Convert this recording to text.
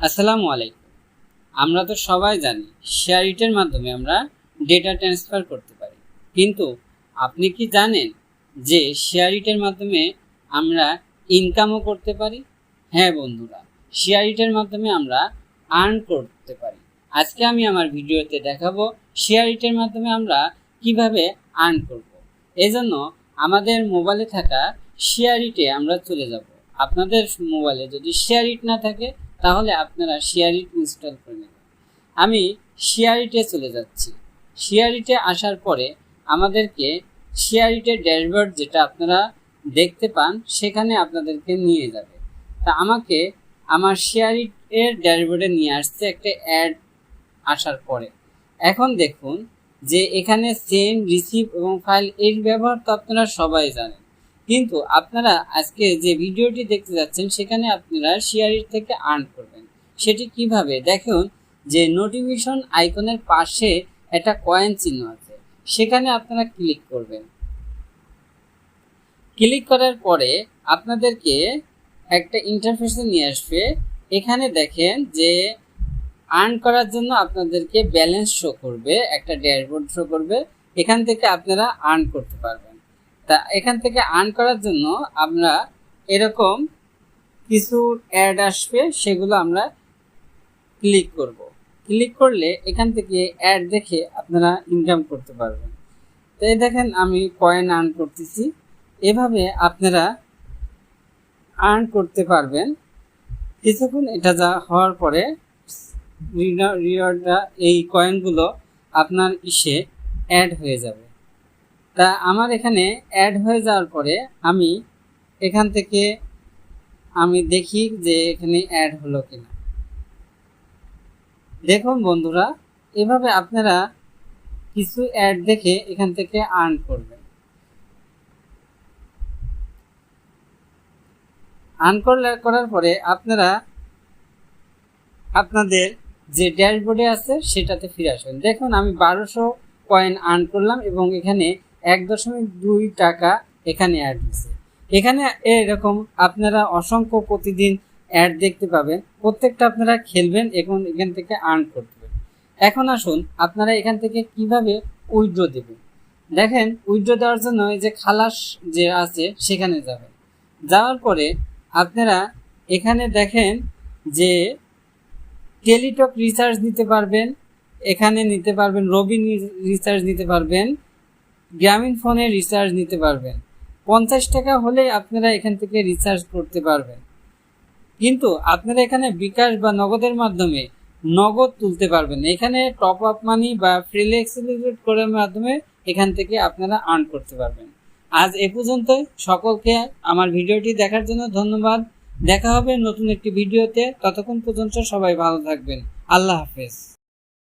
আসসালামু আলাইকুম। আমরা তো সবাই জানি শেয়ার ইটের মাধ্যমে আমরা ডেটা ট্রান্সফার করতে পারি। কিন্তু আপনি কি জানেন যে শেয়ার ইটের মাধ্যমে আমরা ইনকামও করতে পারি? হ্যাঁ বন্ধুরা শেয়ার ইটের মাধ্যমে আমরা আর্ন করতে পারি। আজকে আমি আমার ভিডিওতে দেখাবো শেয়ার ইটের মাধ্যমে আমরা কীভাবে আর্ন করব। এজন্য আমাদের মোবাইলে থাকা শেয়ার ইটে আমরা চলে যাব। আপনাদের মোবাইলে যদি শেয়ার ইট না থাকে তাহলে আপনারা শেয়ার ইট ইনস্টল করে নেবেন। আমি শেয়ার ইটে চলে যাচ্ছি। শেয়ার ইটে আসার পরে আমাদেরকে শেয়ার ইটের ড্যাশবোর্ড যেটা আপনারা দেখতে পান, সেখানে আপনাদেরকে নিয়ে যাবে। তা আমাকে আমার শেয়ার ইটের ড্যাশবোর্ডে নিয়ে আসছে একটা অ্যাড আসার পরে। এখন দেখুন যে এখানে সেন্ড রিসিভ এবং ফাইল এর ব্যবহার তো আপনারা সবাই জানেন। কিন্তু আপনারা আজকে যে ভিডিওটি দেখতে যাচ্ছেন, সেখানে আপনারা শেয়ারির থেকে আর্ন করবেন। সেটি কীভাবে? দেখুন, যে নোটিফিকেশন আইকনের পাশে একটা কয়েন চিহ্ন আছে। সেখানে আপনারা ক্লিক করবেন। ক্লিক করার পরে আপনাদেরকে একটা ইন্টারফেসে নিয়ে আসবে। এখানে দেখেন যে আর্ন করার জন্য আপনাদেরকে ব্যালেন্স শো করবে, একটা ড্যাশবোর্ড শো করবে। এখান থেকে আপনারা আর্ন করতে পারবেন। তা এখান থেকে আর্ন করার জন্য আমরা এরকম কিছু অ্যাড আসবে, সেগুলো আমরা ক্লিক করব। ক্লিক করলে এখান থেকে অ্যাড দেখে আপনারা ইনকাম করতে পারবেন। তো এই দেখেন আমি কয়েন আর্ন করতেছি। এভাবে আপনারা আর্ন করতে পারবেন। কিছুক্ষণ এটা যা হওয়ার পরে রিওয়ার্ডটা এই কয়েনগুলো আপনার ইসে অ্যাড হয়ে যাবে। তা আমার এখানে অ্যাড হয়ে যাওয়ার পরে আমি এখান থেকে আমি দেখি যে এখানে অ্যাড হলো কিনা। দেখুন বন্ধুরা, এভাবে আপনারা কিছু অ্যাড দেখে এখান থেকে আর্ন করবেন। আর্ন করলে, করার পরে আপনারা আপনাদের যে ড্যাশবোর্ডে আছে সেটাতে ফিরে আসবেন দেখুন, আমি বারোশো কয়েন আর্ন করলাম এবং এখানে এক দশমিক দুই টাকা এখানে অ্যাড হয়েছে এখানে এরকম আপনারা অসংখ্য প্রতিদিন অ্যাড দেখতে পাবেন। প্রত্যেকটা আপনারা খেলবেন এবং এখান থেকে আর্ন করতে এখন আসুন আপনারা এখান থেকে কীভাবে উইড্রো দেবেন। দেখেন উইড্রো দেওয়ার জন্য এই যে খালাস যে আছে সেখানে যাবেন। যাওয়ার পরে আপনারা এখানে দেখেন যে টেলিটক রিচার্জ নিতে পারবেন, এখানে নিতে পারবেন রবি রিচার্জ নিতে পারবেন গ্রামীণ ফোনে রিচার্জ নিতে পারবেন। পঞ্চাশ টাকা হলে আপনারা এখান থেকে রিচার্জ করতে পারবেন। কিন্তু আপনারা এখানে বিকাশ বা নগদের মাধ্যমে নগদ তুলতে পারবেন। এখানে টপ আপ মানি বা ফ্রিলেক্সিলিট করার মাধ্যমে এখান থেকে আপনারা আর্ন করতে পারবেন। আজ এ পর্যন্ত। সকলকে আমার ভিডিওটি দেখার জন্য ধন্যবাদ। দেখা হবে নতুন একটি ভিডিওতে। ততক্ষণ পর্যন্ত সবাই ভালো থাকবেন। আল্লাহ হাফেজ।